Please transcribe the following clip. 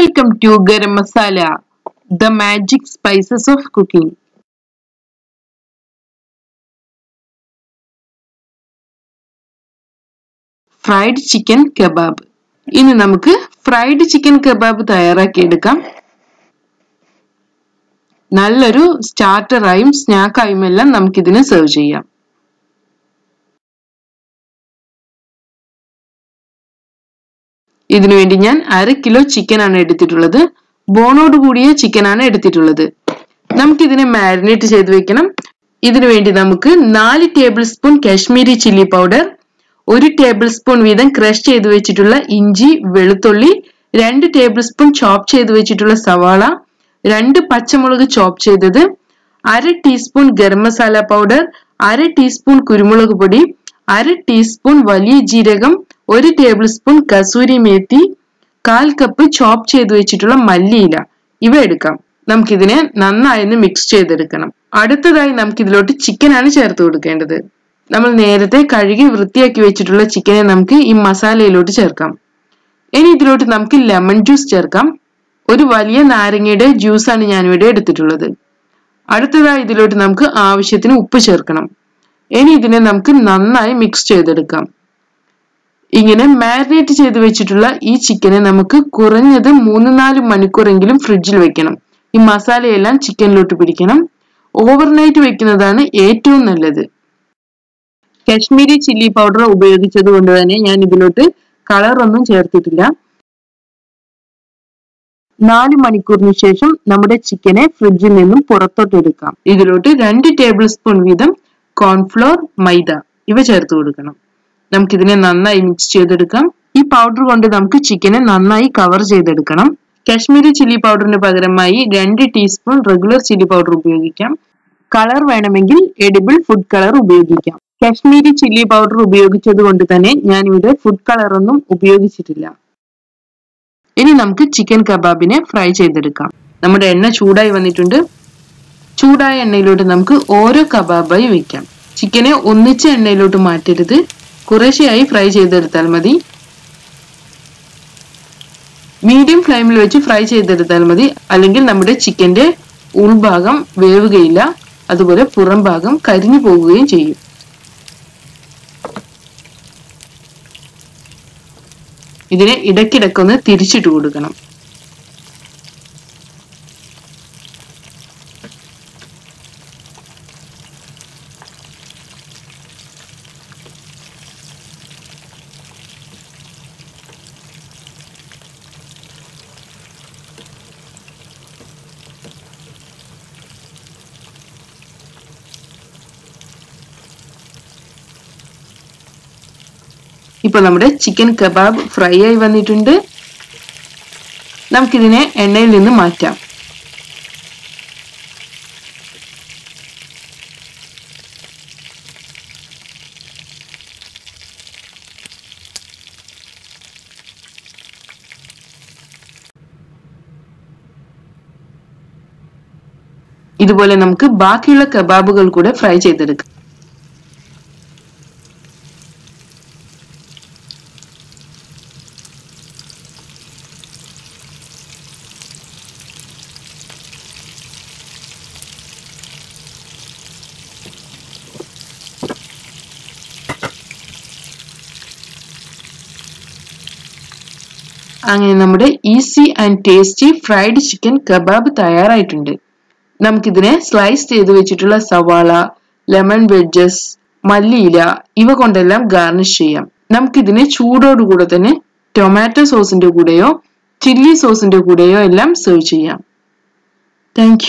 Welcome to Garam Masala, the magic spices of cooking. Fried chicken kebab ഇനി നമുക്ക് fried chicken kebab തയ്യാറാക്കിയെടുക്കാം നല്ലൊരു സ്റ്റാർട്ടറായും സ്നാക്കായും എല്ലാം നമുക്കിതിന് സെർവ് ചെയ്യാം. ഇതിനു വേണ്ടി ഞാൻ അര കിലോ ചിക്കൻ ആണ് എടുത്തിട്ടുള്ളത്. ബോണോട് കൂടിയ ചിക്കൻ ആണ് എടുത്തിട്ടുള്ളത്. നമുക്കിതിനെ മാരിനേറ്റ് ചെയ്ത് വെക്കണം. ഇതിനു വേണ്ടി നമുക്ക് നാല് tablespoon Kashmiri chilli powder ഒരു ടേബിൾ സ്പൂൺ വീതം ക്രഷ് ചെയ്ത് വെച്ചിട്ടുള്ള ഇഞ്ചി വെളുത്തുള്ളി രണ്ട് ടേബിൾ സ്പൂൺ ചോപ്പ് ചെയ്ത് വെച്ചിട്ടുള്ള സവാള രണ്ട് പച്ചമുളക് ചോപ്പ് ചെയ്തത് അര ടീസ്പൂൺ ഗരം മസാല പൗഡർ അര ടീസ്പൂൺ കുരുമുളക് പൊടി അര ടീസ്പൂൺ വലിയ ജീരകം ഒരു ടേബിൾ സ്പൂൺ കസൂരി മേത്തി കാൽ കപ്പ് ചോപ്പ് ചെയ്ത് വെച്ചിട്ടുള്ള മല്ലിയില. ഇവ എടുക്കാം. നമുക്കിതിനെ നന്നായി ഒന്ന് മിക്സ് ചെയ്തെടുക്കണം. അടുത്തതായി നമുക്ക് ഇതിലോട്ട് ചിക്കൻ ആണ് ചേർത്ത് കൊടുക്കേണ്ടത്. നമ്മൾ നേരത്തെ കഴുകി വൃത്തിയാക്കി വെച്ചിട്ടുള്ള ചിക്കനെ നമുക്ക് ഈ മസാലയിലോട്ട് ചേർക്കാം. ഇനി ഇതിലോട്ട് നമുക്ക് ലെമൺ ജ്യൂസ് ചേർക്കാം. ഒരു വലിയ നാരങ്ങയുടെ ജ്യൂസാണ് ഞാനിവിടെ എടുത്തിട്ടുള്ളത്. അടുത്തതായി ഇതിലോട്ട് നമുക്ക് ആവശ്യത്തിന് ഉപ്പ് ചേർക്കണം. ഇനി ഇതിനെ നമുക്ക് നന്നായി മിക്സ് ചെയ്തെടുക്കാം. ഇങ്ങനെ മാരിനേറ്റ് ചെയ്ത് വെച്ചിട്ടുള്ള ഈ ചിക്കനെ നമുക്ക് കുറഞ്ഞത് മൂന്ന് നാല് മണിക്കൂറെങ്കിലും ഫ്രിഡ്ജിൽ വെക്കണം. ഈ മസാലയെല്ലാം ചിക്കനിലോട്ട് പിടിക്കണം. ഓവർനൈറ്റ് വെക്കുന്നതാണ് ഏറ്റവും നല്ലത്. കശ്മീരി ചില്ലി പൗഡർ ഉപയോഗിച്ചത് കൊണ്ട് തന്നെ ഞാൻ ഇതിലോട്ട് കളർ ഒന്നും ചേർത്തിട്ടില്ല. നാല് മണിക്കൂറിന് ശേഷം നമ്മുടെ ചിക്കനെ ഫ്രിഡ്ജിൽ നിന്നും പുറത്തോട്ട് എടുക്കാം. ഇതിലോട്ട് രണ്ട് ടേബിൾ സ്പൂൺ വീതം കോൺഫ്ലോർ മൈദ ഇവ ചേർത്ത് കൊടുക്കണം. നമുക്കിതിനെ നന്നായി മിക്സ് ചെയ്തെടുക്കാം. ഈ പൗഡർ കൊണ്ട് നമുക്ക് ചിക്കനെ നന്നായി കവർ ചെയ്തെടുക്കണം. കാശ്മീരി ചില്ലി പൗഡറിന് പകരമായി രണ്ട് ടീസ്പൂൺ റെഗുലർ ചില്ലി പൗഡർ ഉപയോഗിക്കാം. കളർ വേണമെങ്കിൽ എഡിബിൾ ഫുഡ് കളർ ഉപയോഗിക്കാം. കാശ്മീരി ചില്ലി പൗഡർ ഉപയോഗിച്ചത് കൊണ്ട് തന്നെ ഞാൻ ഇവിടെ ഫുഡ് കളർ ഒന്നും ഉപയോഗിച്ചിട്ടില്ല. ഇനി നമുക്ക് ചിക്കൻ കബാബിനെ ഫ്രൈ ചെയ്തെടുക്കാം. നമ്മുടെ എണ്ണ ചൂടായി വന്നിട്ടുണ്ട്. ചൂടായ എണ്ണയിലോട്ട് നമുക്ക് ഓരോ കബാബായി വെക്കാം. ചിക്കനെ ഒന്നിച്ച എണ്ണയിലോട്ട് മാറ്റരുത്. കുറേശ്ശെയായി ഫ്രൈ ചെയ്തെടുത്താൽ മതി. മീഡിയം ഫ്ലെയിമിൽ വെച്ച് ഫ്രൈ ചെയ്തെടുത്താൽ മതി. അല്ലെങ്കിൽ നമ്മുടെ ചിക്കന്റെ ഉൾഭാഗം വേവുകയില്ല. അതുപോലെ പുറം ഭാഗം കരിഞ്ഞു പോകുകയും ചെയ്യും. ഇതിനെ ഇടയ്ക്കിടയ്ക്കൊന്ന് തിരിച്ചിട്ട് കൊടുക്കണം. ഇപ്പൊ നമ്മുടെ ചിക്കൻ കബാബ് ഫ്രൈ ആയി വന്നിട്ടുണ്ട്. നമുക്കിതിനെ എണ്ണയിൽ നിന്ന് മാറ്റാം. ഇതുപോലെ നമുക്ക് ബാക്കിയുള്ള കബാബുകൾ കൂടെ ഫ്രൈ ചെയ്തെടുക്കാം. അങ്ങനെ നമ്മുടെ easy and tasty fried chicken kebab തയ്യാറായിട്ടുണ്ട്. നമുക്കിതിനെ സ്ലൈസ് ചെയ്ത് വെച്ചിട്ടുള്ള സവാള ലെമൺ വെഡ്ജസ് മല്ലിയില ഇവ കൊണ്ടെല്ലാം ഗാർണിഷ് ചെയ്യാം. നമുക്കിതിനെ ചൂടോടുകൂടെ തന്നെ ടൊമാറ്റോ സോസിന്റെ കൂടെയോ ചില്ലി സോസിന്റെ കൂടെയോ എല്ലാം സെർവ് ചെയ്യാം. താങ്ക്